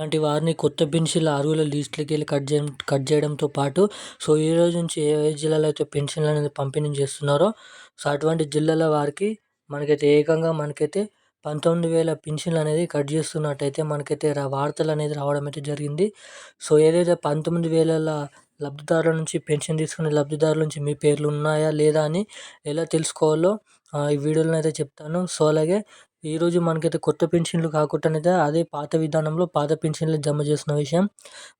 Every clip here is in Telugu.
ఇలాంటి వారిని కొత్త పెన్షన్ల అర్హుల లిస్టులకి వెళ్ళి కట్ చేయడం కట్ చేయడంతో పాటు సో ఈ రోజు నుంచి ఏ ఏ జిల్లాలో అయితే పెన్షన్లు అనేది పంపిణీ చేస్తున్నారో సో అటువంటి జిల్లాల వారికి మనకైతే ఏకంగా మనకైతే పంతొమ్మిది వేల పెన్షన్లు అనేది కట్ చేస్తున్నట్టయితే మనకైతే వార్తలు అనేది రావడం అయితే జరిగింది. సో ఏదైతే పంతొమ్మిది వేల లబ్ధిదారుల నుంచి పెన్షన్ తీసుకునే లబ్ధిదారుల నుంచి మీ పేర్లు ఉన్నాయా లేదా అని ఎలా తెలుసుకోవాలో ఈ వీడియోలో అయితే చెప్తాను. సో అలాగే ఈరోజు మనకైతే కొత్త పెన్షన్లు కాకుండా అదే పాత విధానంలో పాత పెన్షన్లు జమ చేసిన విషయం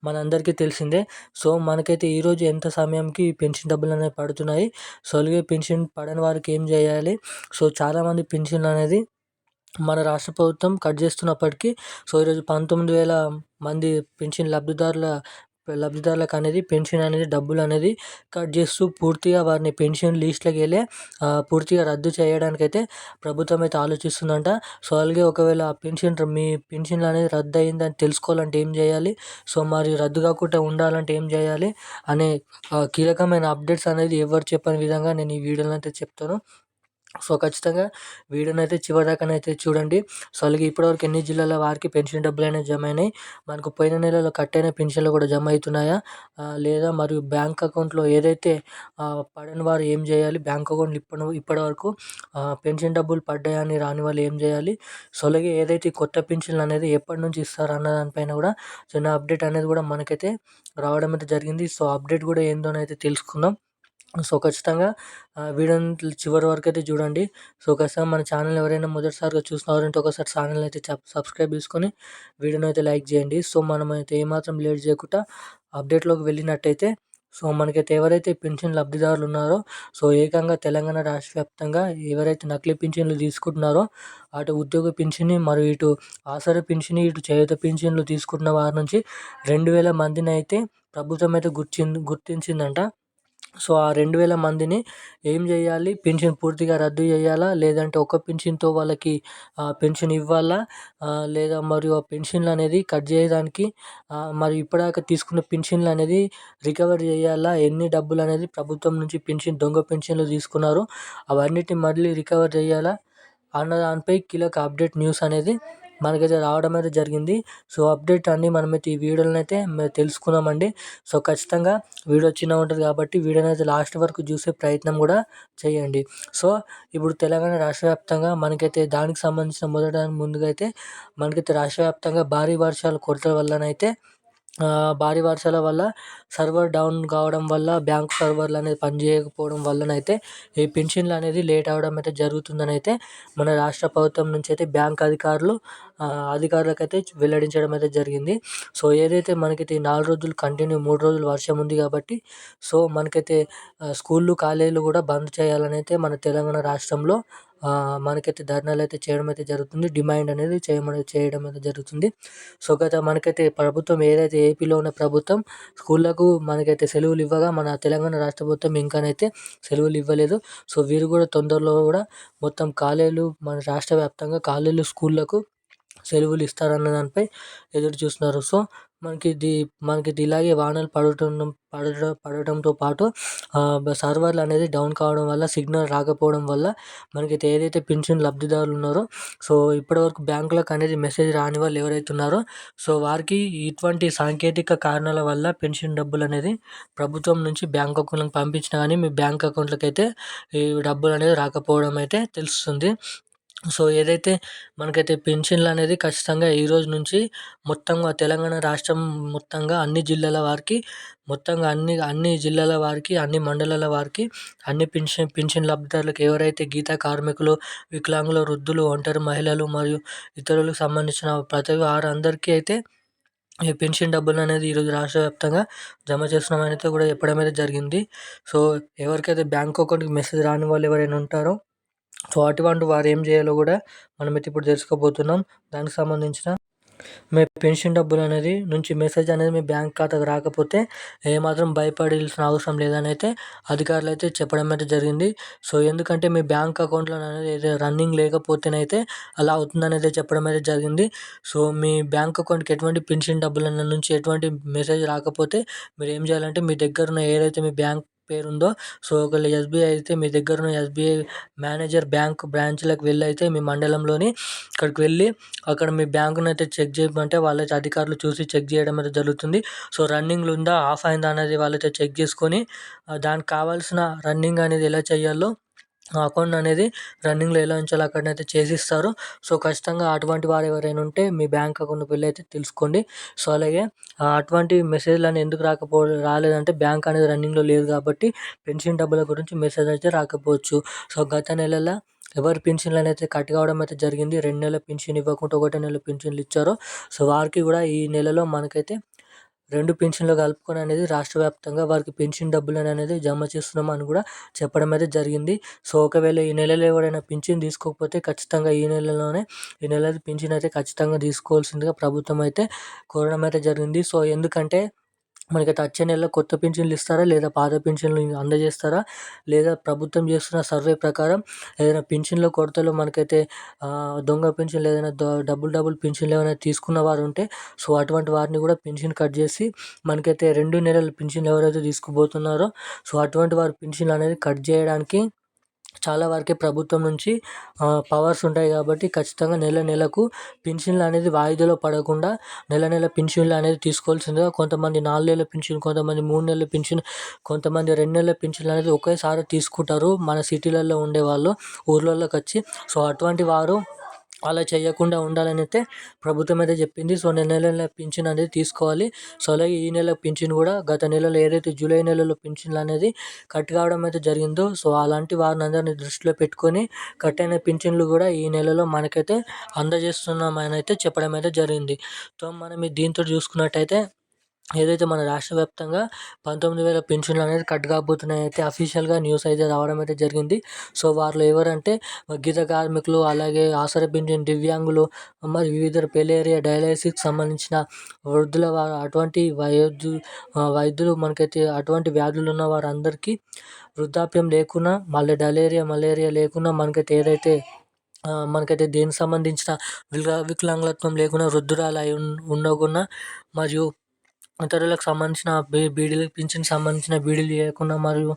మనందరికీ తెలిసిందే. సో మనకైతే ఈరోజు ఎంత సమయంకి పెన్షన్ డబ్బులు అనేవి పడుతున్నాయి? సో అలాగే పెన్షన్ పడని వారికి ఏం చేయాలి? సో చాలామంది పెన్షన్లు అనేది మన రాష్ట్ర ప్రభుత్వం కట్ చేస్తున్నప్పటికీ సో ఈరోజు పంతొమ్మిది వేల మంది పెన్షన్ లబ్ధిదారుల లబ్ధిదారులకు అనేది పెన్షన్ అనేది డబ్బులు అనేది కట్ చేస్తూ పూర్తిగా వారిని పెన్షన్ లిస్ట్లోకి వెళ్ళే పూర్తిగా రద్దు చేయడానికి అయితే ప్రభుత్వం అయితే ఆలోచిస్తుందంట. సో అలాగే ఒకవేళ పెన్షన్ మీ పెన్షన్లు అనేది రద్దు అయిందని తెలుసుకోవాలంటే ఏం చేయాలి? సో మరి రద్దు కాకుండా ఉండాలంటే ఏం చేయాలి? అనే కీలకమైన అప్డేట్స్ అనేది ఎవరు చెప్పని విధంగా నేను ఈ వీడియోలో అయితే చెప్తాను. సో ఖచ్చితంగా వీడియోని అయితే చివరిదాకానైతే చూడండి. సో అలాగే ఇప్పటివరకు ఎన్ని జిల్లాల వారికి పెన్షన్ డబ్బులు అనేవి జమ అయినాయి మనకు పోయిన నెలలో కట్ అయిన పెన్షన్లు కూడా జమ అవుతున్నాయా లేదా మరియు బ్యాంక్ అకౌంట్లో ఏదైతే పడని వారు ఏం చేయాలి? బ్యాంక్ అకౌంట్లు ఇప్పటి ఇప్పటి వరకు పెన్షన్ డబ్బులు పడ్డాయని రాని వాళ్ళు ఏం చేయాలి? సో అలాగే ఏదైతే కొత్త పెన్షన్లు అనేది ఎప్పటి నుంచి ఇస్తారు అన్న దానిపైన కూడా చిన్న అప్డేట్ అనేది కూడా మనకైతే రావడం అయితే జరిగింది. సో అప్డేట్ కూడా ఏందోనైతే తెలుసుకుందాం. సో ఖచ్చితంగా వీడియోని చివరి వరకు అయితే చూడండి. సో ఖచ్చితంగా మన ఛానల్ ఎవరైనా మొదటిసారిగా చూస్తున్నారంటే ఒకసారి ఛానల్ అయితే సబ్స్క్రైబ్ చేసుకొని వీడియోని అయితే లైక్ చేయండి. సో మనం అయితే ఏమాత్రం లేట్ చేయకుండా అప్డేట్లోకి వెళ్ళినట్టయితే సో మనకైతే ఎవరైతే పెన్షన్ లబ్ధిదారులు ఉన్నారో సో ఏకంగా తెలంగాణ రాష్ట్ర వ్యాప్తంగా ఎవరైతే నకిలీ పింఛన్లు తీసుకుంటున్నారో అటు ఉద్యోగ పింఛని మరియు ఇటు ఆసర పింఛని ఇటు చేయుత పింఛన్లు తీసుకుంటున్న వారి నుంచి రెండు వేల మందిని అయితే ప్రభుత్వం అయితే గుర్తింది గుర్తించిందంట. సో ఆ రెండు వేల మందిని ఏం చేయాలి? పెన్షన్ పూర్తిగా రద్దు చేయాలా? లేదంటే ఒక పెన్షన్తో వాళ్ళకి పెన్షన్ ఇవ్వాలా? లేదా మరియు ఆ పెన్షన్లు అనేది కట్ చేయడానికి మరి ఇప్పటిదాకా తీసుకున్న పెన్షన్లు అనేది రికవర్ చేయాలా? ఎన్ని డబ్బులు అనేది ప్రభుత్వం నుంచి పెన్షన్ దొంగ పెన్షన్లు తీసుకున్నారు? అవన్నిటిని మళ్ళీ రికవర్ చేయాలా? అన్న దానిపై కీలక అప్డేట్ న్యూస్ అనేది మనకైతే రావడం అయితే జరిగింది. సో అప్డేట్ అన్ని మనమైతే ఈ వీడియోలను అయితే తెలుసుకున్నామండి. సో ఖచ్చితంగా వీడియో చిన్న ఉంటుంది కాబట్టి వీడియోని అయితే లాస్ట్ వరకు చూసే ప్రయత్నం కూడా చేయండి. సో ఇప్పుడు తెలంగాణ రాష్ట్ర వ్యాప్తంగా మనకైతే దానికి సంబంధించిన మొదట ముందుగా అయితే మనకైతే రాష్ట్ర వ్యాప్తంగా భారీ వర్షాలు కొరత వల్లనైతే భారీ వర్షాల వల్ల సర్వర్ డౌన్ కావడం వల్ల బ్యాంక్ సర్వర్లు అనేది పనిచేయకపోవడం వల్లనైతే ఈ పెన్షన్లు అనేది లేట్ అవ్వడం అయితే జరుగుతుందని అయితే మన రాష్ట్ర ప్రభుత్వం నుంచి అయితే బ్యాంక్ అధికారులు అధికారులకు అయితే వెల్లడించడం అయితే జరిగింది. సో ఏదైతే మనకైతే నాలుగు రోజులు కంటిన్యూ మూడు రోజులు వర్షం ఉంది కాబట్టి సో మనకైతే స్కూళ్ళు కాలేజీలు కూడా బంద్ చేయాలని అయితే మన తెలంగాణ రాష్ట్రంలో మనకైతే ధర్నాలు అయితే చేయడం అయితే జరుగుతుంది. డిమాండ్ అనేది చేయడం చేయడం అయితే జరుగుతుంది. సో గత మనకైతే ప్రభుత్వం ఏదైతే ఏపీలో ఉన్న ప్రభుత్వం స్కూళ్ళకు మనకైతే సెలవులు ఇవ్వగా మన తెలంగాణ రాష్ట్ర ప్రభుత్వం ఇంకానైతే సెలవులు ఇవ్వలేదు. సో వీరు కూడా తొందరలో కూడా మొత్తం కాలేజీలు మన రాష్ట్ర వ్యాప్తంగా కాలేజీలు స్కూళ్ళకు సెలవులు ఇస్తారన్న దానిపై ఎదురు చూస్తున్నారు. సో మనకి ఇది మనకి ఇది ఇలాగే వానలు పడటం పడటం పడటంతో పాటు సర్వర్లు అనేది డౌన్ కావడం వల్ల సిగ్నల్ రాకపోవడం వల్ల మనకి ఏదైతే పెన్షన్ లబ్ధిదారులు ఉన్నారో సో ఇప్పటివరకు బ్యాంకులకు అనేది మెసేజ్ రాని వాళ్ళు ఎవరైతే ఉన్నారో సో వారికి ఇటువంటి సాంకేతిక కారణాల వల్ల పెన్షన్ డబ్బులు అనేది ప్రభుత్వం నుంచి బ్యాంక్ అకౌంట్లకు పంపించినా కానీ మీ బ్యాంక్ అకౌంట్లకు అయితే ఈ డబ్బులు అనేది రాకపోవడం అయితే తెలుస్తుంది. సో ఏదైతే మనకైతే పెన్షన్లు అనేది ఖచ్చితంగా ఈరోజు నుంచి మొత్తంగా తెలంగాణ రాష్ట్రం మొత్తంగా అన్ని జిల్లాల వారికి మొత్తంగా అన్ని అన్ని జిల్లాల వారికి అన్ని మండలాల వారికి అన్ని పెన్షన్ పెన్షన్ లబ్ధిదారులకు ఎవరైతే గీత కార్మికులు వికలాంగులు వృద్ధులు ఒంటరి మహిళలు మరియు ఇతరులకు సంబంధించిన ప్రతి వారందరికీ అయితే ఈ పెన్షన్ డబ్బులు అనేది ఈరోజు రాష్ట్ర వ్యాప్తంగా జమ చేస్తున్నామని అయితే కూడా చెప్పడం అయితే జరిగింది. సో ఎవరికైతే బ్యాంక్ అకౌంట్కి మెసేజ్ రాని వాళ్ళు ఎవరైనా ఉంటారో సో అటువంటి వారు ఏం చేయాలో కూడా మనమైతే ఇప్పుడు తెలుసుకోబోతున్నాం. దానికి సంబంధించిన మీ పెన్షన్ డబ్బులు అనేది నుంచి మెసేజ్ అనేది మీ బ్యాంక్ ఖాతాకు రాకపోతే ఏమాత్రం భయపడాల్సిన అవసరం లేదని అయితే అధికారులు అయితే చెప్పడం అయితే జరిగింది. సో ఎందుకంటే మీ బ్యాంక్ అకౌంట్లో అనేది రన్నింగ్ లేకపోతేనైతే అలా అవుతుందని అయితే చెప్పడం అయితే జరిగింది. సో మీ బ్యాంక్ అకౌంట్కి ఎటువంటి పెన్షన్ డబ్బుల నుంచి ఎటువంటి మెసేజ్ రాకపోతే మీరు ఏం చేయాలంటే మీ దగ్గర ఉన్న ఏదైతే మీ బ్యాంక్ పేరు ఉందో సో ఒకవేళ ఎస్బీఐ అయితే మీ దగ్గర ఉన్న ఎస్బీఐ మేనేజర్ బ్యాంక్ బ్రాంచ్లకు వెళ్ళి అయితే మీ మండలంలోని అక్కడికి వెళ్ళి అక్కడ మీ బ్యాంకును అయితే చెక్ చేయమంటే వాళ్ళైతే అధికారులు చూసి చెక్ చేయడం అయితే జరుగుతుంది. సో రన్నింగ్లో ఉందా ఆఫ్ అయిందా అనేది వాళ్ళైతే చెక్ చేసుకొని దానికి కావాల్సిన రన్నింగ్ అనేది ఎలా చేయాలో ఆ అకౌంట్ అనేది రన్నింగ్లో ఎలా ఉంచాలో అక్కడనైతే చేసిస్తారు. సో ఖచ్చితంగా అటువంటి వారు ఎవరైనా ఉంటే మీ బ్యాంక్ అకౌంట్ వెళ్ళి అయితే తెలుసుకోండి. సో అలాగే అటువంటి మెసేజ్లు అని ఎందుకు రాకపో రాలేదంటే బ్యాంక్ అనేది రన్నింగ్లో లేదు కాబట్టి పెన్షన్ డబ్బుల గురించి మెసేజ్ అయితే రాకపోవచ్చు. సో గత నెలలో ఎవరి పెన్షన్లు అయితే కట్ కావడం అయితే జరిగింది. రెండు నెలల పెన్షన్ ఇవ్వకుండా ఒకటే నెల పెన్షన్లు ఇచ్చారో. సో వారికి కూడా ఈ నెలలో మనకైతే రెండు పెన్షన్లు కలుపుకొని అనేది రాష్ట్ర వ్యాప్తంగా వారికి పెన్షన్ డబ్బులు అనేది జమ చేస్తున్నామని కూడా చెప్పడం అయితే జరిగింది. సో ఒకవేళ ఈ నెలలో ఎవరైనా పెన్షన్ తీసుకోకపోతే ఖచ్చితంగా ఈ నెలలోనే ఈ నెల పింఛన్ అయితే ఖచ్చితంగా తీసుకోవాల్సిందిగా ప్రభుత్వం అయితే కోరడం అయితే జరిగింది. సో ఎందుకంటే మనకైతే వచ్చే నెలలో కొత్త పింఛన్లు ఇస్తారా? లేదా పాత పింఛన్లు అందజేస్తారా? లేదా ప్రభుత్వం చేస్తున్న సర్వే ప్రకారం ఏదైనా పింఛన్ల కొరతలో మనకైతే దొంగ పింఛన్లు ఏదైనా డబుల్ డబుల్ పింఛన్లు ఏమైనా తీసుకున్న వారు ఉంటే సో అటువంటి వారిని కూడా పింఛన్ కట్ చేసి మనకైతే రెండు నెలల పింఛన్లు ఎవరైతే తీసుకుపోతున్నారో సో అటువంటి వారు పింఛన్లు అనేది కట్ చేయడానికి చాలా వరకే ప్రభుత్వం నుంచి పవర్స్ ఉంటాయి కాబట్టి ఖచ్చితంగా నెల నెలకు పింఛన్లు అనేది వాయిదాలో పడకుండా నెల నెల పెన్షన్లు అనేది తీసుకోవాల్సిందిగా కొంతమంది నాలుగు నెలల పింఛన్ కొంతమంది మూడు నెలల పెన్షన్ కొంతమంది రెండు నెలల పింఛన్లు అనేది ఒకేసారి తీసుకుంటారు మన సిటీలలో ఉండేవాళ్ళు ఊర్లలోకి వచ్చి. సో అటువంటి వారు అలా చేయకుండా ఉండాలని అయితే ప్రభుత్వం అయితే చెప్పింది. సో నెల నెల పింఛన్ అనేది తీసుకోవాలి. సో అలాగే ఈ నెల పింఛన్ కూడా గత నెలలో ఏదైతే జూలై నెలలో పింఛన్లు అనేది కట్ కావడం అయితే జరిగిందో సో అలాంటి వారిని అందరినీ దృష్టిలో పెట్టుకొని కట్ అయిన పింఛన్లు కూడా ఈ నెలలో మనకైతే అందజేస్తున్నామని అయితే చెప్పడం అయితే జరిగింది. సో మనం దీంతో చూసుకున్నట్టయితే ఏదైతే మన రాష్ట్ర వ్యాప్తంగా పంతొమ్మిది వేల పెన్షన్లు అనేది కట్ కాబోతున్నాయి అయితే అఫీషియల్గా న్యూస్ అయితే రావడం అయితే జరిగింది. సో వారిలో ఎవరంటే గీత కార్మికులు అలాగే ఆసర పింఛన్ దివ్యాంగులు మరి వివిధ పెలేరియా డయాలసిస్కి సంబంధించిన వృద్ధుల వారు అటువంటి వయోధు వైద్యులు మనకైతే అటువంటి వ్యాధులు ఉన్న వారందరికీ వృద్ధాప్యం లేకున్నా మళ్ళీ డలేరియా మలేరియా లేకున్నా మనకైతే ఏదైతే మనకైతే దేనికి సంబంధించిన వికలా వికలాంగత్వం లేకుండా వృద్ధురాలు అయి ఉండకుండా మరియు ఇతరులకు సంబంధించిన బీ బీడీలు పింఛన్ సంబంధించిన బీడీలు చేయకుండా మరియు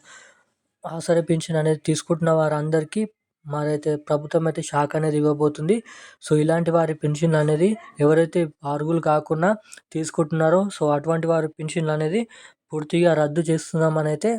ఆసరా పింఛన్ అనేది తీసుకుంటున్న వారందరికీ మరైతే ప్రభుత్వం అయితే షాక్ అనేది ఇవ్వబోతుంది. సో ఇలాంటి వారి పెన్షన్లు అనేది ఎవరైతే అర్హులు కాకుండా తీసుకుంటున్నారో సో అటువంటి వారి పెన్షన్లు అనేది పూర్తిగా రద్దు చేస్తున్నామని అయితే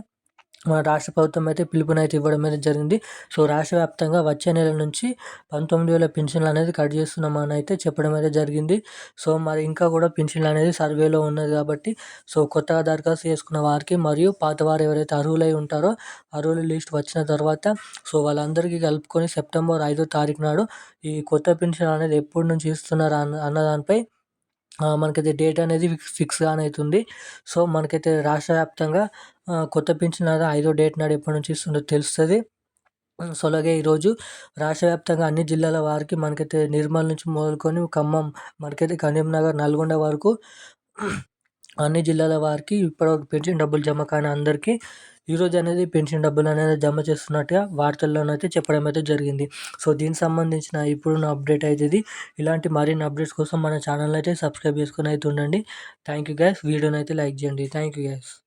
మన రాష్ట్ర ప్రభుత్వం అయితే పిలుపునైతే ఇవ్వడం అయితే జరిగింది. సో రాష్ట్ర వ్యాప్తంగా వచ్చే నెల నుంచి పంతొమ్మిది వేల పింఛన్లు అనేది కట్ చేస్తున్నామని అయితే చెప్పడం అయితే జరిగింది. సో మరి ఇంకా కూడా పింఛన్లు అనేది సర్వేలో ఉన్నది కాబట్టి సో కొత్తగా దరఖాస్తు చేసుకున్న వారికి మరియు పాత వారు ఎవరైతే అర్హులై ఉంటారో అర్హుల లిస్ట్ వచ్చిన తర్వాత సో వాళ్ళందరికీ కలుపుకొని సెప్టెంబర్ ఐదో తారీఖు నాడు ఈ కొత్త పింఛన్ అనేది ఎప్పటి నుంచి ఇస్తున్నారు అన్న అన్న దానిపై మనకైతే డేట్ అనేది ఫిక్స్ కానవుతుంది సో మనకైతే రాష్ట్ర వ్యాప్తంగా కొత్త పింఛన్ అనేది ఐదో డేట్ నాడు ఎప్పటి నుంచి ఇస్తుందో తెలుస్తుంది. సో అలాగే ఈరోజు రాష్ట్ర వ్యాప్తంగా అన్ని జిల్లాల వారికి మనకైతే నిర్మల్ నుంచి మొదలుకొని ఖమ్మం మనకైతే కరీంనగర్ నల్గొండ వరకు అన్ని జిల్లాల వారికి ఇప్పటివరకు పెన్షన్ డబ్బులు జమ కాని అందరికీ ఈరోజు అనేది పెన్షన్ డబ్బులు అనేది జమ చేస్తున్నట్టుగా వార్తల్లోనైతే చెప్పడం అయితే జరిగింది. సో దీనికి సంబంధించిన ఇప్పుడున్న అప్డేట్ అయితే ఇది. ఇలాంటి మరిన్ని అప్డేట్స్ కోసం మన ఛానల్ అయితే సబ్స్క్రైబ్ చేసుకుని అయితే ఉండండి. Thank you guys. వీడియోని అయితే లైక్ చేయండి. Thank you guys.